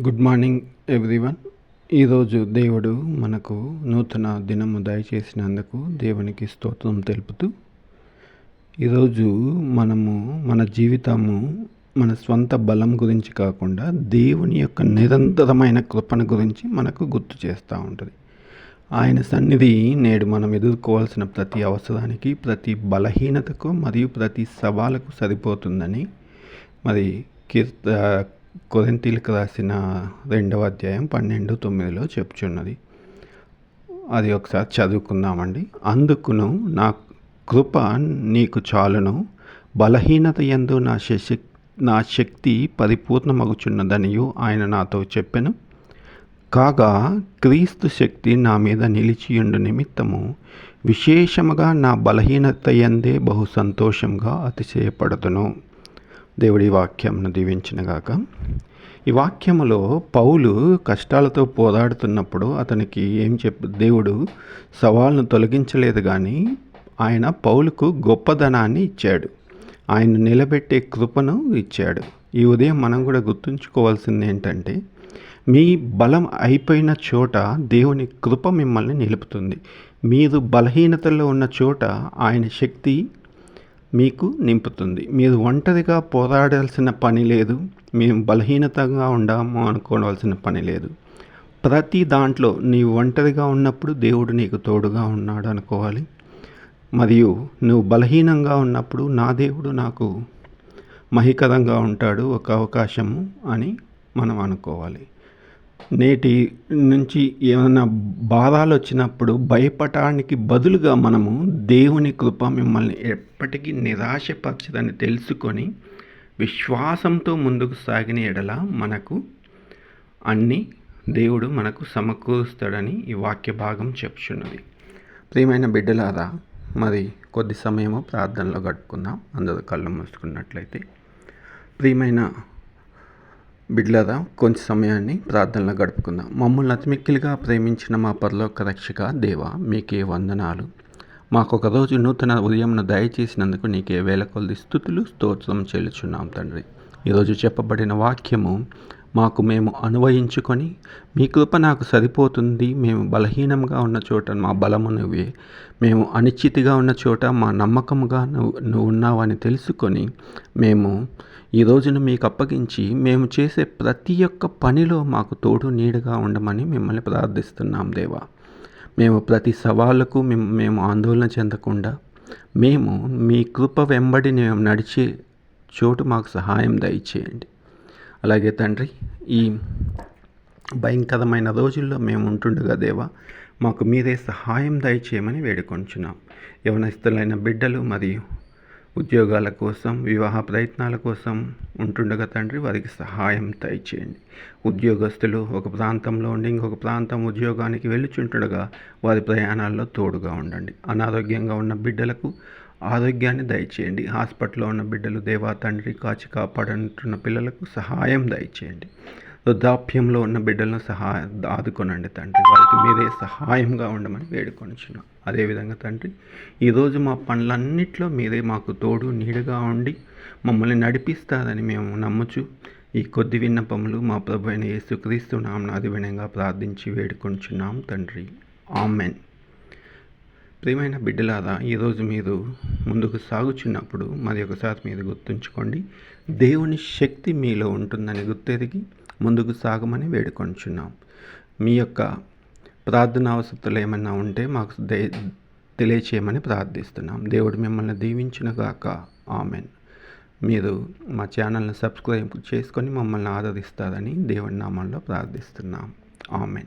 Good morning everyone. ఈరోజు దేవుడు మనకు నూతన దినము దయచేసినందుకు దేవునికి స్తోత్రం తెలుపుతూ ఈరోజు మనము మన జీవితము మన స్వంత బలం గురించి కాకుండా దేవుని యొక్క నిరంతరమైన కృపణ గురించి మనకు గుర్తు చేస్తూ ఉంటుంది. ఆయన సన్నిధి నేడు మనం ఎదుర్కోవాల్సిన ప్రతి అవసరానికి ప్రతి బలహీనతకు మరియు ప్రతి సవాలకు సరిపోతుందని మరి కీర్త కొరింతీలకు రాసిన రెండవ అధ్యాయం పన్నెండు తొమ్మిదిలో చెప్చున్నది అది ఒకసారి చదువుకుందామండి. అందుకును నా కృప నీకు చాలును. బలహీనత ఎందు నా శక్తి నా శక్తి పరిపూర్ణమగుచున్నదనియు ఆయన నాతో చెప్పెను. కాగా క్రీస్తు శక్తి నా మీద నిలిచియుండు నిమిత్తము విశేషముగా నా బలహీనత ఎందే బహు సంతోషంగా అతిశయపడదును దేవుడి వాక్యంను దీవించినగాక ఈ వాక్యములో పౌలు కష్టాలతో పోరాడుతున్నప్పుడు అతనికి ఏం చెప్పు దేవుడు సవాళ్ళను తొలగించలేదు కానీ ఆయన పౌలుకు గొప్పదనాన్ని ఇచ్చాడు. ఆయన నిలబెట్టే కృపను ఇచ్చాడు. ఈ ఉదయం మనం కూడా గుర్తుంచుకోవాల్సింది ఏంటంటే మీ బలం అయిపోయిన చోట దేవుని కృప మిమ్మల్ని నిలుపుతుంది. మీరు బలహీనతలో ఉన్న చోట ఆయన శక్తి మీకు నింపుతుంది. మీరు ఒంటరిగా పోరాడాల్సిన పని లేదు. మేము బలహీనతగా ఉండాము అనుకోవాల్సిన పని లేదు. ప్రతి దాంట్లో నీవు ఒంటరిగా ఉన్నప్పుడు దేవుడు నీకు తోడుగా ఉన్నాడు అనుకోవాలి. మరియు నువ్వు బలహీనంగా ఉన్నప్పుడు నా దేవుడు నాకు మహికరంగా ఉంటాడు ఒక అవకాశము అని మనం అనుకోవాలి. నేటి నుంచి ఏమైనా బాధలు వచ్చినప్పుడు భయపడటానికి బదులుగా మనము దేవుని కృప మిమ్మల్ని ఎప్పటికీ నిరాశపరచదని తెలుసుకొని విశ్వాసంతో ముందుకు సాగిన ఎడల మనకు అన్ని దేవుడు మనకు సమకూరుస్తాడని ఈ వాక్య భాగం చెప్తున్నది ప్రియమైన బిడ్డలారా మరి కొద్ది సమయము ప్రార్థనలో గడుపుకుందాం. అందరూ కళ్ళు మూసుకున్నట్లయితే ప్రియమైన బిడ్లరా కొంచెం సమయాన్ని ప్రార్థనలో గడుపుకుందాం. మమ్మల్ని అతిమిక్కిలిగా ప్రేమించిన మా పరలోక రక్షక దేవ మీకే వందనాలు. మాకు ఒక రోజు నూతన ఉదయంను దయచేసినందుకు నీకే వేల కొలది స్థుతులు స్తోత్రం చెల్లుచున్నాం తండ్రి. ఈరోజు చెప్పబడిన వాక్యము మాకు మేము అనువయించుకొని మీ కృప నాకు సరిపోతుంది మేము బలహీనంగా ఉన్న చోట మా బలము నువ్వే. మేము అనిశ్చితిగా ఉన్న చోట మా నమ్మకముగా నువ్వు నువ్వు ఉన్నావని తెలుసుకొని మేము ఈ రోజును మీకు అప్పగించి మేము చేసే ప్రతి ఒక్క పనిలో మాకు తోడు నీడగా ఉండమని మిమ్మల్ని ప్రార్థిస్తున్నాం దేవా. మేము ప్రతి సవాళ్ళకు మేము మేము ఆందోళన చెందకుండా మేము మీ కృప వెంబడి మేము నడిచే చోటు మాకు సహాయం దయచేయండి. అలాగే తండ్రి ఈ భయంకరమైన రోజుల్లో మేము ఉంటుండగా దేవా మాకు మీరే సహాయం దయచేయమని వేడుకొంచున్నాం. యవనస్తులైన బిడ్డలు మరియు ఉద్యోగాల కోసం వివాహ ప్రయత్నాల కోసం ఉంటుండగా తండ్రి వారికి సహాయం దయచేయండి. ఉద్యోగస్తులు ఒక ప్రాంతంలో ఉండి ఇంకొక ప్రాంతం ఉద్యోగానికి వెళ్ళుచుంటుండగా వారి ప్రయాణాల్లో తోడుగా ఉండండి. అనారోగ్యంగా ఉన్న బిడ్డలకు ఆరోగ్యాన్ని దయచేయండి. హాస్పిటల్లో ఉన్న బిడ్డలు దేవా తండ్రి కాచి కాపాడంటున్న పిల్లలకు సహాయం దయచేయండి. వృద్ధాప్యంలో ఉన్న బిడ్డలను సహాయ ఆదుకొనండి తండ్రి. వారికి మీరే సహాయంగా ఉండమని వేడుకొనిచున్నాం. అదేవిధంగా తండ్రి ఈరోజు మా పనులన్నిట్లో మీరే మాకు తోడు నీడగా ఉండి మమ్మల్ని నడిపిస్తారని మేము నమ్ముచు ఈ కొద్ది విన్నపములు మా ప్రభు అయిన యేసుక్రీస్తు నామనాది వినంగా ప్రార్థించి వేడుకొంచున్నాం తండ్రి. ఆమెన్. ప్రియమైన బిడ్డలారా ఈరోజు మీరు ముందుకు సాగుచున్నప్పుడు మరి ఒకసారి మీరు గుర్తుంచుకోండి. దేవుని శక్తి మీలో ఉంటుందని గుర్తెరిగి ముందుకు సాగమని వేడుకొంచున్నాం. మీ యొక్క ప్రార్థన అవసరాలు ఏమైనా ఉంటే మాకు తెలియచేయమని ప్రార్థిస్తున్నాం. దేవుడు మిమ్మల్ని దీవించినగాక ఆమెన్. మీరు మా ఛానల్ని సబ్స్క్రైబ్ చేసుకొని మమ్మల్ని ఆదరిస్తారని దేవుడి నామంలో ప్రార్థిస్తున్నాం. ఆమెన్.